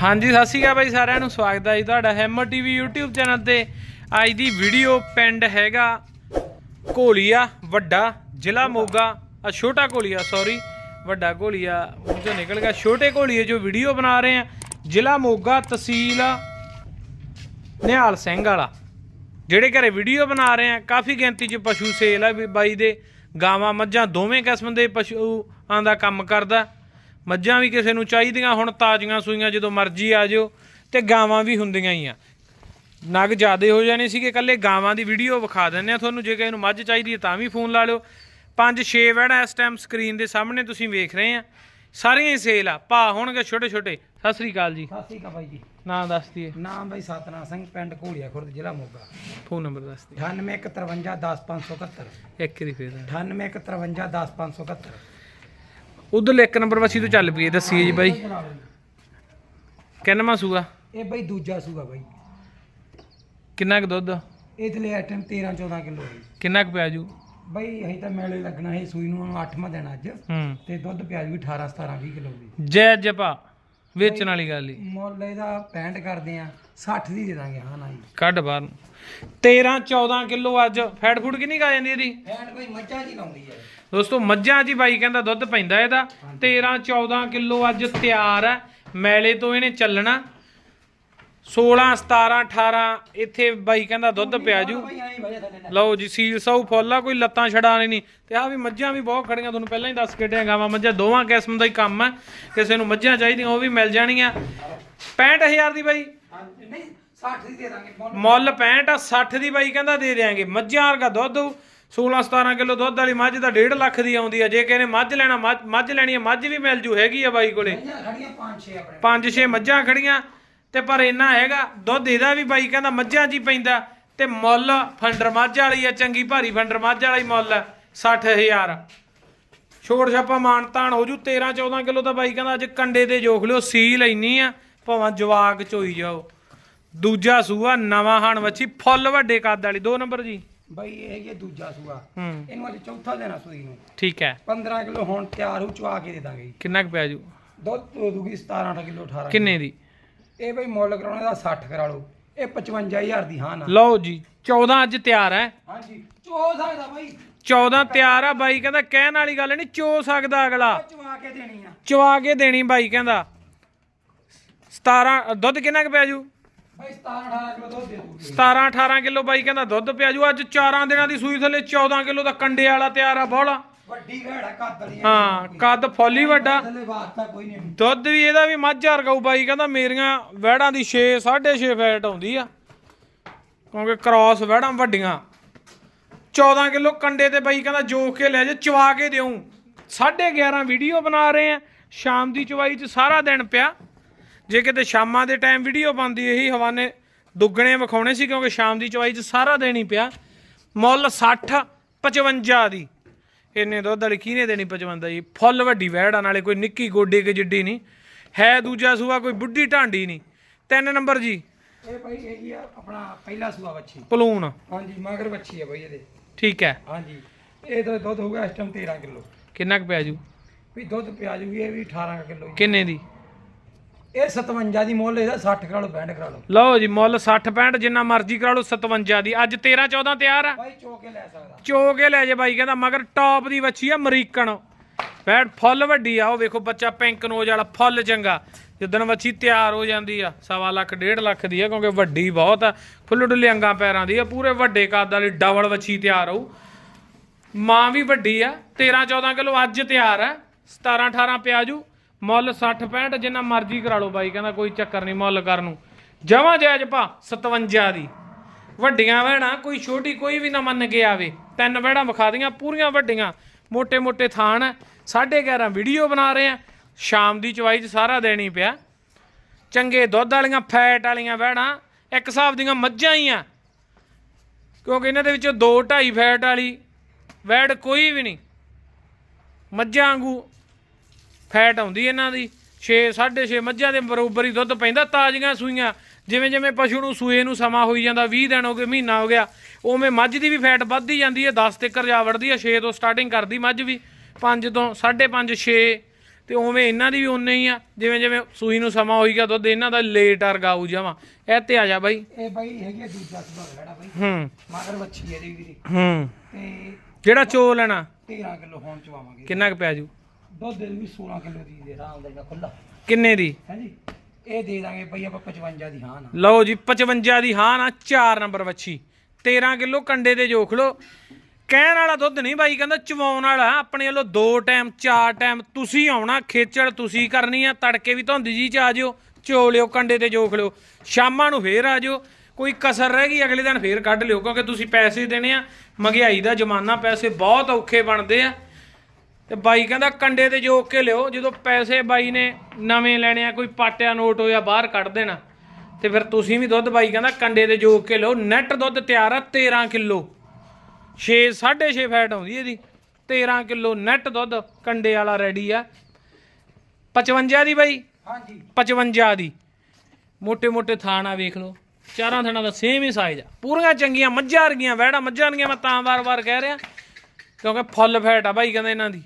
ਹਾਂਜੀ, ਸਤਿ ਸ਼੍ਰੀ ਅਕਾਲ ਬਾਈ ਸਾਰਿਆਂ ਨੂੰ। ਸਵਾਗਤ ਹੈ ਜੀ ਤੁਹਾਡਾ ਹੈਮਰ ਟੀਵੀ YouTube ਚੈਨਲ ਤੇ। ਅੱਜ ਦੀ ਵੀਡੀਓ ਪਿੰਡ ਹੈਗਾ ਘੋਲੀਆ, ਵੱਡਾ ਜ਼ਿਲ੍ਹਾ ਮੋਗਾ। ਆ ਛੋਟਾ ਘੋਲੀਆ ਸੌਰੀ ਵੱਡਾ ਘੋਲੀਆ। ਉਹ ਚੋਂ ਨਿਕਲ ਗਿਆ। ਛੋਟੇ ਘੋਲੀਏ ਜੋ ਵੀਡੀਓ ਬਣਾ ਰਹੇ ਆ, ਜ਼ਿਲ੍ਹਾ ਮੋਗਾ ਤਹਿਸੀਲ ਨਿਹਾਲ ਸਿੰਘ ਵਾਲਾ। ਜਿਹੜੇ ਘਰੇ ਵੀਡੀਓ ਬਣਾ ਰਹੇ ਆ, ਕਾਫੀ ਗਿਣਤੀ 'ਚ ਪਸ਼ੂ ਸੇਲ ਆ ਵੀ ਬਾਈ ਦੇ। ਗਾਵਾਂ, ਮੱਝਾਂ ਦੋਵੇਂ ਕਿਸਮ ਦੇ ਪਸ਼ੂਆਂ ਦਾ ਕੰਮ ਕਰਦਾ। ਮੱਝਾਂ ਵੀ ਕਿਸੇ ਨੂੰ ਚਾਹੀਦੀਆਂ ਹੁਣ ਤਾਜ਼ੀਆਂ ਸੂਈਆਂ ਜਦੋਂ ਮਰਜ਼ੀ ਆ ਜਿਓ ਤੇ ਗਾਵਾਂ ਵੀ ਹੁੰਦੀਆਂ ਹੀ ਆ। ਨਗ ਜ਼ਿਆਦੇ ਹੋ ਜਾਣੇ ਸੀਗੇ ਕੱਲੇ ਗਾਵਾਂ ਦੀ ਵੀਡੀਓ ਵਿਖਾ ਦਿੰਨੇ ਆ ਤੁਹਾਨੂੰ ਜੇ ਕਿਸੇ ਨੂੰ ਮੱਝ ਚਾਹੀਦੀ ਹੈ ਤਾਂ ਵੀ ਫੋਨ ਲਾ ਲਿਓ। ਪੰਜ ਛੇ ਵੜਾ ਇਸ ਟਾਈਮ ਸਕਰੀਨ ਦੇ ਸਾਹਮਣੇ ਤੁਸੀਂ ਵੇਖ ਰਹੇ ਆ ਸਾਰੀਆਂ ਹੀ ਸੇਲ ਆ। ਭਾ ਹੋਣਗੇ ਛੋਟੇ ਛੋਟੇ। ਸਤਿ ਸ੍ਰੀ ਅਕਾਲ ਜੀ। ਸਤਿ ਸ਼੍ਰੀ ਅਕਾਲ ਬਾਈ ਜੀ। ਨਾਂ ਦੱਸ ਦਈਏ। ਨਾਮ ਬਾਈ ਸਤਨਾਮ ਸਿੰਘ ਪਿੰਡ ਘੋੜੀਆ ਖੁਰਦ ਜ਼ਿਲ੍ਹਾ ਮੋਗਾ। ਫੋਨ ਨੰਬਰ ਦੱਸ ਦਈਏ। 9853510571 ਇੱਕ ਹੀ ਫੇਰ 9853510571 ਉਧਰ ਇੱਕ ਨੰਬਰ ਵਸੀ ਤੋਂ ਚੱਲ ਪਈਏ ਦੱਸੀਏ ਜੀ ਬਾਈ। ਕਿੰਨਵਾਂ ਸੂਆ? ਇਹ ਬਾਈ ਦੂਜਾ ਸੂਗਾ ਬਾਈ। ਕਿੰਨਾ ਕੁ ਦੁੱਧ? ਇਹ ਤੇ ਆਈਟਮ 13 14 ਕਿਲੋ ਹੈ ਕਿੰਨਾ ਕੁ ਪਿਆ ਜੂ? ਬਾਈ ਅਸੀਂ ਤਾਂ ਮੇਲੇ ਲੱਗਣਾ ਹੈ ਸੂਈ ਨੂੰ 8ਵਾਂ ਦਿਨ ਅੱਜ। ਹੂੰ। ਤੇ ਦੁੱਧ ਪਿਆਜ ਵੀ 18 17 20 ਕਿਲੋ ਦੀ ਜੈ ਜਪਾ। ਵੇਚਣ ਵਾਲੀ ਗੱਲ ਹੀ। ਮੁੱਲ ਇਹਦਾ 65 ਕਰਦੇ ਆ 60 ਦੀ ਦੇ ਦਾਂਗੇ ਹਾਂ ਨਾ ਜੀ। ਕੱਢ ਬਾਹਰ ਨੂੰ। 13 14 ਕਿਲੋ ਅੱਜ ਫੈਟ ਫੂਡ ਕਿੰਨੀ ਕਾ ਜਾਂਦੀ ਇਹਦੀ? ਫੈਟ ਬਾਈ ਮੱਝਾਂ ਜੀ ਲਾਉਂਦੀ ਹੈ ਦੋਸਤੋ ਮੱਝਾਂ ਜੀ ਬਾਈ ਕਹਿੰਦਾ ਦੁੱਧ ਪੈਂਦਾ ਇਹਦਾ। 13 14 ਕਿਲੋ ਅੱਜ ਤਿਆਰ ਹੈ ਮੈਲੇ ਤੋਂ ਇਹਨੇ ਚੱਲਣਾ। 16 17 18 ਇੱਥੇ ਬਾਈ ਕਹਿੰਦਾ ਦੁੱਧ ਪਿਆ ਜੂ। ਲਓ ਜੀ ਸੀਲ ਫੁੱਲ ਆ ਕੋਈ ਲੱਤਾਂ ਛਡਾਣੇ ਨਹੀਂ। ਤੇ ਆ ਵੀ ਮੱਝਾਂ ਵੀ ਬਹੁਤ ਖੜੀਆਂ ਤੁਹਾਨੂੰ ਪਹਿਲਾਂ ਹੀ ਦੱਸ ਕੇ ਗਾਵਾਂ। ਮੱਝਾਂ ਦੋਵਾਂ ਕਿਸਮ ਦਾ ਹੀ ਕੰਮ ਹੈ ਕਿਸੇ ਨੂੰ ਮੱਝਾਂ ਚਾਹੀਦੀਆਂ ਉਹ ਵੀ ਮਿਲ ਜਾਣਗੀਆਂ 65000 ਦੀ ਬਾਈ। ਹਾਂ, ਨਹੀਂ 60 ਦੀ ਦੇ ਦਾਂਗੇ ਮੁੱਲ। ਮੁੱਲ 65 ਆ 60 ਦੀ ਬਾਈ ਕਹਿੰਦਾ ਦੇ ਦੇਾਂਗੇ ਮੱਝਾਂ ਵਰਗਾ ਦੁੱਧ 16 17 ਕਿਲੋ ਦੁੱਧ ਵਾਲੀ ਮੱਝ ਤਾਂ 1.5 ਲੱਖ ਦੀ ਆਉਂਦੀ ਆ। ਜੇ ਕਿਸੇ ਨੇ ਮੱਝ ਲੈਣਾ ਮੱਝ ਲੈਣੀ ਆ ਮੱਝ ਵੀ ਮਿਲ ਜੂ ਹੈਗੀ ਆ ਬਾਈ ਕੋਲੇ। ਖੜੀਆਂ 5 6 ਆਪਣੇ। ਪੰਜ ਛੇ ਮੱਝਾਂ ਖੜੀਆਂ। ਤੇ ਪਰ ਇੰਨਾ ਹੈਗਾ ਦੁੱਧ ਇਹਦਾ ਵੀ ਬਾਈ ਕਹਿੰਦਾ ਮੱਝਾਂ 'ਚ ਹੀ ਪੈਂਦਾ ਤੇ ਮੁੱਲ ਫੰਡਰ ਮੱਝ ਵਾਲੀ ਆ ਚੰਗੀ ਭਾਰੀ ਫੰਡਰ ਮੱਝ ਵਾਲਾ ਹੀ ਮੁੱਲ ਆ 60000 ਛੋੜ ਛਾਪਾ ਮਾਨ ਤਾਣ ਹੋ ਜੂ 13 14 ਕਿਲੋ ਤਾਂ ਬਾਈ ਕਹਿੰਦਾ ਅੱਜ ਕੰਡੇ ਤੇ ਜੋਖ ਲਿਓ ਸੀਲ ਇੰਨੀ ਆ ਭਾਵੇਂ ਜਵਾਕ ਚੋਈ ਜਾਓ। ਦੂਜਾ ਸੂਆ ਨਵਾਂ ਹਣ ਵੱਛੀ ਫੁੱਲ ਵੱਡੇ ਕੱਦ ਵਾਲੀ ਦੋ ਨੰਬਰ ਜੀ। ਬਾਈ ਇਹ ਹੈਗੀ ਹੈ ਦੂਜਾ ਸੂਆ। ਹੂੰ। ਇਹਨੂੰ ਅੱਜ ਚੌਥਾ ਦੇਣਾ ਸੂਈ ਨੂੰ। ਠੀਕ ਹੈ। 15 ਕਿਲੋ ਹੁਣ ਤਿਆਰ ਹੋ ਚਵਾ ਕੇ ਦੇ ਦਾਂਗੇ ਜੀ। ਕਿੰਨਾ ਕੁ ਪਿਆ ਜੂ? ਦੁੱਧ ਦੋ ਦੂਗੀ 17 18 ਕਿਲੋ 18 ਕਿੰਨੇ ਦੀ? ਇਹ ਬਈ ਮੁੱਲ ਕਰਾਉਣਾ ਦਾ 60 ਕਰਾ ਲਓ। ਇਹ 55000 ਦੀ ਹਾਂ ਨਾ। ਲਓ ਜੀ 14 ਅੱਜ ਤਿਆਰ ਹੈ। ਹਾਂਜੀ। ਚੋ ਸਕਦਾ ਬਾਈ। 14 ਤਿਆਰ ਆ ਬਾਈ ਕਹਿੰਦਾ ਕਹਿਣ ਵਾਲੀ ਗੱਲ ਨਹੀਂ ਚੋ ਸਕਦਾ ਅਗਲਾ। ਚਵਾ ਕੇ ਦੇਣੀ ਆ। ਚਵਾ ਕੇ ਦੇਣੀ ਬਾਈ ਕਹਿੰਦਾ। 17 ਦੁੱਧ ਕਿੰਨਾ ਕੁ ਪਿਆ ਜੂ ਬਾਈ 17 18 ਕਿਲੋ ਦੁੱਧ ਦੇ ਦੂਗੀ 17 18 ਕਿਲੋ ਬਾਈ ਕਹਿੰਦਾ ਦੁੱਧ ਪਿਆ ਜੂ ਅੱਜ 4 ਦਿਨਾਂ ਦੀ ਸੂਈ ਥੱਲੇ 14 ਕਿਲੋ ਦਾ ਕੰਡੇ ਵਾਲਾ ਤਿਆਰ ਆ ਬੋਲਾ ਵੱਡੀ ਘੜਾ ਕੱਦ ਵਾਲੀ ਆ। ਹਾਂ ਕੱਦ ਫੁੱਲ ਵੱਡਾ। ਥੱਲੇ ਵਾਸਤਾ ਕੋਈ ਨਹੀਂ। ਦੁੱਧ ਵੀ ਇਹਦਾ ਵੀ ਮੱਝ ਵਰਗਾਊ ਬਾਈ ਕਹਿੰਦਾ ਮੇਰੀਆਂ ਵਹਿੜਾਂ ਦੀ 6 6.5 ਫੈਟ ਆਉਂਦੀ ਆ। ਕਿਉਂਕਿ ਕ੍ਰਾਸ ਵਹਿੜਾਂ ਵੱਡੀਆਂ। 14 ਕਿਲੋ ਕੰਡੇ ਤੇ ਬਾਈ ਕਹਿੰਦਾ ਜੋਖ ਕੇ ਲੈ ਜਾ ਚਵਾ ਕੇ ਦਿਉ 11:30 ਵੀਡੀਓ ਬਣਾ ਰਹੇ ਆ। ਸ਼ਾਮ ਦੀ ਚਵਾਈ ਚ ਸਾਰਾ ਦਿਨ ਪਿਆ। ਜੇ ਕਿਤੇ ਸ਼ਾਮਾਂ ਦੇ ਟਾਈਮ ਵੀਡੀਓ ਬਣਦੀ ਇਹੀ ਹਵਾਨੇ ਦੁੱਗਣੇ ਵਿਖਾਉਣੇ ਸੀ ਕਿਉਂਕਿ ਸ਼ਾਮ ਦੀ ਚਵਾਈ ਚ ਸਾਰਾ ਦਿਨ ਹੀ ਪਿਆ। ਮੁੱਲ 60 55 ਦੀ। ਇੰਨੇ ਦੁੱਧ ਵਾਲੀ ਕਿਹਨੇ ਦੇਣੀ 55 ਜੀ? ਫੁੱਲ ਵੱਡੀ ਵਹਿੜਾ ਨਾਲੇ ਕੋਈ ਨਿੱਕੀ ਗੋਡੇ ਕੇ ਜਿੱਡੀ ਨਹੀਂ। ਹੈ ਦੂਜਾ ਸੂਆ ਕੋਈ ਬੁੱਢੀ ਢਾਂਡੀ ਨਹੀਂ। ਤਿੰਨ ਨੰਬਰ ਜੀ। ਇਹ ਬਾਈ ਹੈਗੀ ਆ ਆਪਣਾ ਪਹਿਲਾ ਸੂਆ ਵੱਛੀ। ਪਲੂਣ। ਹਾਂਜੀ ਮਗਰ ਵੱਛੀ ਆ ਬਾਈ ਇਹਦੇ। ਠੀਕ ਹੈ। ਹਾਂਜੀ। ਇਹ ਤਾਂ ਦੁੱਧ ਹੋਊਗਾ ਇਸ ਟਾਈਮ 13 ਕਿਲੋ। ਕਿੰਨਾ ਕੁ ਪਿਆ ਜੂ? ਵੀ ਦੁੱਧ ਪਿਆ ਜੂਗੀ ਇਹ ਵੀ 18 ਕਿਲੋ ਕਿੰਨੇ ਦੀ? ਇਹ 57 ਦੀ ਮੁੱਲ ਇਹਦਾ 60 ਕਰਾ ਲਓ 65 ਕਰਾ ਲਓ। ਲਓ ਜੀ ਮੁੱਲ 60 65 ਜਿੰਨਾ ਮਰਜ਼ੀ ਕਰਾ ਲਓ 57 ਦੀ। ਅੱਜ 13 14 ਤਿਆਰ ਆ। ਬਾਈ ਚੋ ਕੇ ਲੈ ਸਕਦਾ। ਚੋ ਕੇ ਲੈ ਜੇ ਬਾਈ ਕਹਿੰਦਾ ਮਗਰ ਟੌਪ ਦੀ ਵੱਛੀ ਆ ਅਮਰੀਕਨ। ਬੈਡ ਫੁੱਲ ਵੱਡੀ ਆ ਉਹ ਵੇਖੋ ਬੱਚਾ ਪਿੰਕ ਨੋਜ ਵਾਲਾ ਫੁੱਲ ਚੰਗਾ। ਜਿੱਦਣ ਵੱਛੀ ਤਿਆਰ ਹੋ ਜਾਂਦੀ ਆ ਸਵਾ ਲੱਖ ਡੇਢ ਲੱਖ ਦੀ ਆ ਕਿਉਂਕਿ ਵੱਡੀ ਬਹੁਤ ਆ। ਫੁੱਲ ਡੁੱਲੇ ਅੰਗਾਂ ਪੈਰਾਂ ਦੀ ਆ ਪੂਰੇ ਵੱਡੇ ਕੱਦ ਵਾਲੀ ਡਬਲ ਵੱਛੀ ਤਿਆਰ ਹੋਊ। ਮਾਂ ਵੀ ਵੱਡੀ ਆ 13 14 ਕਿਲੋ ਅੱਜ ਤਿਆਰ ਆ। 17 18 ਪਿਆਜੂ ਮੁੱਲ 60 65 ਜਿੰਨਾ ਮਰਜ਼ੀ ਕਰਾ ਲਓ ਬਾਈ, ਕਹਿੰਦਾ ਕੋਈ ਚੱਕਰ ਨਹੀਂ ਮੁੱਲ ਕਰਨ ਨੂੰ। ਜਮਾ ਜੈਜ ਪਾ 57 ਦੀ। ਵੱਡੀਆਂ ਵਹਿਣਾ ਕੋਈ ਛੋਟੀ ਕੋਈ ਵੀ ਨਾ ਮੰਨ ਕੇ ਆਵੇ। ਤਿੰਨ ਵਹਿਣਾ ਵਿਖਾ ਦਿਆਂ, ਪੂਰੀਆਂ ਵੱਡੀਆਂ। ਮੋٹے ਮੋٹے ਥਾਨ 11:30 ਵੀਡੀਓ ਬਣਾ ਰਹੇ ਆ ਸ਼ਾਮ ਦੀ ਚਵਾਈ 'ਚ ਸਾਰਾ ਦੇਣੀ ਪਿਆ। ਚੰਗੇ ਦੁੱਧ ਵਾਲੀਆਂ, ਫੈਟ ਵਾਲੀਆਂ ਵਹਿਣਾ ਇੱਕ ਹਿਸਾਬ ਦੀਆਂ ਮੱਝਾਂ ਹੀ ਆ। ਕਿਉਂਕਿ ਇਹਨਾਂ ਦੇ ਵਿੱਚੋਂ 2 2.5 ਫੈਟ ਵਾਲੀ ਵੈੜ ਕੋਈ ਵੀ ਨਹੀਂ। ਮੱਝਾਂ ਵਾਂਗੂ ਫੈਟ ਆਉਂਦੀ ਇਹਨਾਂ ਦੀ 6 6.5 ਮੱਝਾਂ ਦੇ ਬਰੋਬਰ ਹੀ ਦੁੱਧ ਪੈਂਦਾ ਤਾਜ਼ੀਆਂ ਸੂਈਆਂ। ਜਿਵੇਂ ਜਿਵੇਂ ਪਸ਼ੂ ਨੂੰ ਸੂਏ ਨੂੰ ਸਮਾਂ ਹੋਈ ਜਾਂਦਾ 20 ਦਿਨ ਹੋ ਗਏ ਮਹੀਨਾ ਹੋ ਗਿਆ ਉਵੇਂ ਮੱਝ ਦੀ ਵੀ ਫੈਟ ਵੱਧਦੀ ਜਾਂਦੀ ਹੈ 10 ਤੱਕ ਜਾ ਵੜਦੀ ਹੈ 6 ਤੋਂ ਸਟਾਰਟਿੰਗ ਕਰਦੀ ਮੱਝ ਵੀ 5 ਤੋਂ 5.5 6 ਤੇ ਉਵੇਂ ਇਹਨਾਂ ਦੀ ਵੀ ਉਨੇ ਹੀ ਆ। ਜਿਵੇਂ ਜਿਵੇਂ ਸੂਈ ਨੂੰ ਸਮਾਂ ਹੋਈ ਗਿਆ ਦੁੱਧ ਇਹਨਾਂ ਦਾ ਲੇਟ ਅਰਗਾਊ ਜਾਵਾਂ। ਇਹ ਤੇ ਆ ਜਾ ਬਾਈ। ਇਹ ਬਾਈ ਹੈਗੀ ਆ ਦੂਜਾ ਸੁਭਾਅ ਖੜਾ ਬਾਈ। ਹੂੰ। ਮਗਰ ਵੱਛੀ ਹੈ ਵੀਰੇ। ਹੂੰ। ਤੇ ਜਿਹੜਾ ਚੋ ਲੈਣਾ 13 ਕਿਲੋ ਹੋਣ ਚਵਾਵਾਂਗੇ ਕਿੰਨਾ ਕੁ ਪੈ ਜੂ ਦੁੱਧ ਦੇ ਵੀ 16 ਕਿਲੋ ਦੀ ਦੇ ਆਰਾਮ ਦਾ ਖੁੱਲਾ ਕਿੰਨੇ ਦੀ? ਹਾਂਜੀ ਇਹ ਦੇ ਦਾਂਗੇ ਬਈ ਆਪਾਂ 55 ਦੀ ਹਾਂ ਨਾ ਲਓ ਜੀ 55 ਦੀ ਹਾਂ ਨਾ 4 ਨੰਬਰ ਵੱਛੀ। 13 ਕਿਲੋ ਕੰਡੇ ਦੇ ਜੋਖ ਲੋ ਕਹਿਣ ਵਾਲਾ ਦੁੱਧ ਨਹੀਂ ਬਾਈ ਕਹਿੰਦਾ ਚਵਾਉਣ ਵਾਲਾ। ਆਪਣੇ ਵੱਲੋਂ ਦੋ ਟਾਈਮ ਚਾਰ ਟਾਈਮ ਤੁਸੀਂ ਆਉਣਾ ਖੇਚਲ ਤੁਸੀਂ ਕਰਨੀ ਆ ਤੜਕੇ ਵੀ ਧੁੰਦ ਜੀ ਚ ਆ ਜਿਓ ਚੋ ਲਿਓ ਕੰਡੇ ਤੇ ਜੋਖ ਲਿਓ। ਸ਼ਾਮਾਂ ਨੂੰ ਫੇਰ ਆ ਜਿਓ। ਕੋਈ ਕਸਰ ਰਹਿ ਗਈ ਅਗਲੇ ਦਿਨ ਫੇਰ ਕੱਢ ਲਿਓ ਕਿਉਂਕਿ ਤੁਸੀਂ ਪੈਸੇ ਦੇਣੇ ਆ ਮਹਿੰਗਾਈ ਦਾ ਜ਼ਮਾਨਾ ਪੈਸੇ ਬਹੁਤ ਔਖੇ ਬਣਦੇ ਆ। ਤੇ ਬਾਈ ਕਹਿੰਦਾ ਕੰਡੇ ਤੇ ਜੋਕ ਕੇ ਲਿਓ ਜਦੋਂ ਪੈਸੇ ਬਾਈ ਨੇ ਨਵੇਂ ਲੈਣੇ ਆ ਕੋਈ ਪਾਟਿਆ ਨੋਟ ਹੋਇਆ ਬਾਹਰ ਕੱਢ ਦੇਣਾ। ਤੇ ਫਿਰ ਤੁਸੀਂ ਵੀ ਦੁੱਧ ਬਾਈ ਕਹਿੰਦਾ ਕੰਡੇ ਤੇ ਜੋਕ ਕੇ ਲਿਓ ਨੈਟ ਦੁੱਧ ਤਿਆਰ ਆ 13 ਕਿਲੋ। 6 6.5 ਫੈਟ ਆਉਂਦੀ ਇਹਦੀ। 13 ਕਿਲੋ ਨੈਟ ਦੁੱਧ ਕੰਡੇ ਵਾਲਾ ਰੈਡੀ ਆ। 55 ਦੀ ਬਾਈ? ਹਾਂਜੀ। 55 ਦੀ। ਮੋٹے-ਮੋٹے ਥਾਣਾ ਵੇਖ ਲਓ। ਚਾਰਾਂ ਥਾਣਾ ਦਾ ਸੇਮ ਹੀ ਸਾਈਜ਼ ਆ। ਪੂਰੀਆਂ ਚੰਗੀਆਂ ਮੱਝਾਂ ਰਗੀਆਂ ਵਹਿੜਾ ਮੱਝਾਂ ਵਰਗੀਆਂ ਮੈਂ ਤਾਂ ਵਾਰ-ਵਾਰ ਕਹਿ ਰਿਹਾ। ਕਿਉਂਕਿ ਫੁੱਲ ਫੈਟ ਆ ਬਾਈ ਕਹਿੰਦਾ ਇਹਨਾਂ ਦੀ।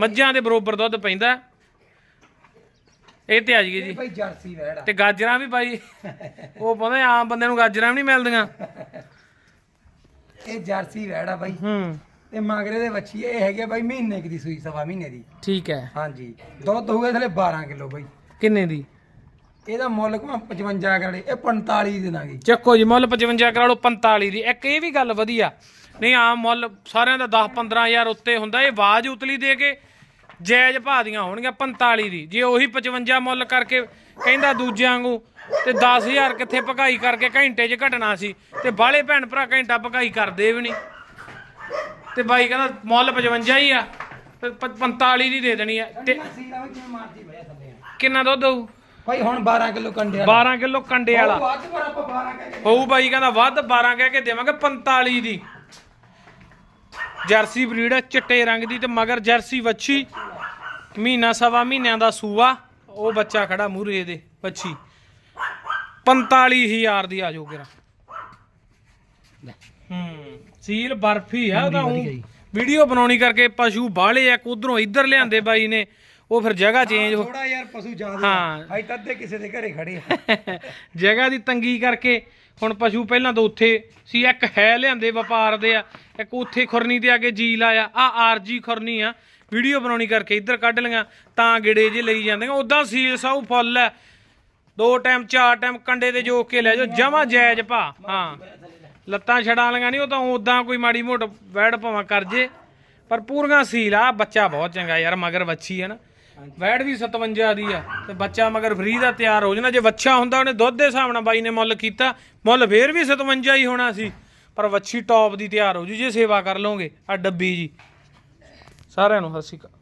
ਮੱਝਾਂ ਦੇ ਬਰੋਬਰ ਦੁੱਧ ਪੈਂਦਾ। ਇਹ ਤੇ ਆ ਜੀ। ਜੀ ਬਈ ਜਰਸੀ ਵੈੜਾ ਤੇ ਗਾਜਰਾਂ ਵੀ ਬਾਈ ਉਹ ਪਤਾ ਆਮ ਬੰਦੇ ਨੂੰ ਗਾਜਰਾਂ ਵੀ ਨਹੀਂ ਮਿਲਦੀਆਂ। ਇਹ ਜਰਸੀ ਵੈੜਾ ਬਾਈ ਹੂੰ। ਤੇ ਮਗਰੇ ਦੇ ਵੱਛੀ ਇਹ ਹੈਗੇ ਬਾਈ ਮਹੀਨੇ ਦੀ ਸੂਈ ਸਵਾ ਮਹੀਨੇ ਦੀ। ਠੀਕ ਹੈ। ਹਾਂਜੀ। ਦੁੱਧ ਹੋਊਗਾ ਥਲੇ 12 ਕਿਲੋ ਬਾਈ ਕਿੰਨੇ ਦੀ? ਇਹਦਾ ਮੁੱਲ ਕਮਾ 55 ਕਰੇ ਇਹ 45 ਦੀ। ਦੇਣਾਗੇ ਚੱਕੋ ਜੀ ਮੁੱਲ 55 ਕਰਾ ਲਓ 45 ਦੀ। ਇੱਕ ਇਹ ਵੀ ਗੱਲ ਵਧੀਆ ਨਹੀਂ ਆਮ ਮੁੱਲ ਸਾਰਿਆਂ ਦਾ 10 15000 ਉੱਤੇ ਹੁੰਦਾ ਇਹ ਆਵਾਜ਼ ਉਤਲੀ ਦੇ ਕੇ ਜਾਇਜ਼ ਭਾਅ ਦੀਆਂ ਹੋਣਗੀਆਂ 45 ਦੀ। ਜੇ ਉਹੀ 55 ਮੁੱਲ ਕਰਕੇ ਕਹਿੰਦਾ ਦੂਜਿਆਂ ਵਾਂਗੂ ਤੇ 10000 ਕਿੱਥੇ ਭਗਾਈ ਕਰਕੇ ਘੰਟੇ 'ਚ ਘਟਣਾ ਸੀ ਤੇ ਬਾਹਲੇ ਭੈਣ ਭਰਾ ਘੰਟਾ ਭਗਾਈ ਕਰਦੇ ਵੀ ਨਹੀਂ। ਤੇ ਬਾਈ ਕਹਿੰਦਾ ਮੁੱਲ 55 ਹੀ ਆ ਤੇ ਪ- 45 ਦੀ ਦੇ ਦੇਣੀ ਆ ਤੇ ਕਿੰਨਾ ਦੁੱਧ ਹੋਊ? ਭਾਈ ਹੁਣ 12 ਕਿਲੋ ਕੰਡੇ ਵਾਲਾ। 12 ਕਿਲੋ ਕੰਡੇ ਵਾਲਾ। ਉਹ ਅੱਜ ਪਰ ਆਪਾਂ 12 ਕਹਿ ਕੇ ਹੋਊ ਬਾਈ ਕਹਿੰਦਾ ਵੱਧ 12 ਕਹਿ ਕੇ ਦੇਵਾਂਗੇ 45 ਦੀ। ਜਰਸੀ ਬਰੀਡ ਹੈ ਚਿੱਟੇ ਰੰਗ ਦੀ ਤੇ ਮਗਰ ਜਰਸੀ ਵੱਛੀ। ਮਹੀਨਾ ਸਵਾ ਮਹੀਨਿਆਂ ਦਾ ਸੂਆ। ਉਹ ਬੱਚਾ ਖੜਾ ਮੂਰੇ ਦੇ ਵੱਛੀ। 45000 ਦੀ ਆ ਜਾਓ ਕਿਰਾ। ਹੂੰ ਸੀਲ ਬਰਫੀ ਆ ਉਹਦਾ। ਵੀਡੀਓ ਬਣਾਉਣੀ ਕਰਕੇ ਪਸ਼ੂ ਬਾਹਲੇ ਆ ਉਧਰੋਂ ਇੱਧਰ ਲਿਆਂਦੇ ਬਾਈ ਨੇ। ਉਹ ਫਿਰ ਜਗ੍ਹਾ ਚੇਂਜ ਹੋ ਥੋੜਾ ਯਾਰ ਪਸ਼ੂ ਜ਼ਿਆਦਾ ਹਾਂ। ਹਾਈ ਤੱਕ ਦੇ ਕਿਸੇ ਦੇ ਘਰੇ ਖੜੇ ਆ। ਜਗ੍ਹਾ ਦੀ ਤੰਗੀ ਕਰਕੇ ਹੁਣ ਪਸ਼ੂ ਪਹਿਲਾਂ ਤਾਂ ਉੱਥੇ ਸੀ, ਇੱਕ ਹੈ ਲਿਆਂਦੇ ਵਪਾਰ ਦੇ ਆ, ਇੱਕ ਉੱਥੇ ਖੁਰਨੀ ਤੇ ਆ ਕੇ ਜੀ ਲਾਇਆ, ਆ ਆਰਜੀ ਖੁਰਨੀ ਆ, ਵੀਡੀਓ ਬਣਾਉਣੀ ਕਰਕੇ ਇੱਧਰ ਕੱਢ ਲਈਆਂ, ਤਾਂ ਗੇੜੇ ਜੇ ਲਈ ਜਾਂਦੀਆਂ ਉਦਾਂ ਸੀਲ ਸਾਊ ਫੁੱਲ ਹੈ ਦੋ ਟਾਈਮ, ਚਾਰ ਟਾਈਮ ਕੰਡੇ ਤੇ ਜੋਕ ਕੇ ਲੈ ਜਾਓ, ਜਮਾ ਜਾਇਜ਼ ਭਾ, ਹਾਂ। ਲੱਤਾਂ ਛੜਾਂ ਵਾਲੀਆਂ ਨਹੀਂ, ਉਹ ਤਾਂ ਉਦਾਂ ਕੋਈ ਮਾੜੀ ਮੋਟ ਵੈੜ ਭਾਵਾਂ ਕਰ ਜੇ, ਪਰ ਪੂਰੀਆਂ ਸੀਲ ਆ ਬੱਚਾ ਬਹੁਤ ਚੰਗਾ ਯਾਰ, ਮਗਰ ਵੱਛੀ ਹੈ ਨਾ। ਵੈੜ ਵੀ 57 ਦੀ ਆ ਤੇ ਬੱਚਾ ਮਗਰ ਫਰੀ ਦਾ ਤਿਆਰ ਹੋ ਜਾਣਾ। ਜੇ ਵੱਛਾ ਹੁੰਦਾ ਉਹਨੇ ਦੁੱਧ ਦੇ ਹਿਸਾਬ ਨਾਲ ਬਾਈ ਨੇ ਮੁੱਲ ਕੀਤਾ, ਮੁੱਲ ਫੇਰ ਵੀ 57 ਹੀ ਹੋਣਾ ਸੀ। ਪਰ ਵੱਛੀ ਟੌਪ ਦੀ ਤਿਆਰ ਹੋ ਜੂ, ਜੇ ਸੇਵਾ ਕਰ ਲਓਗੇ, ਆ ਡੱਬੀ ਜੀ। ਸਾਰਿਆਂ ਨੂੰ ਸਤਿ ਸ਼੍ਰੀ ਅਕਾਲ।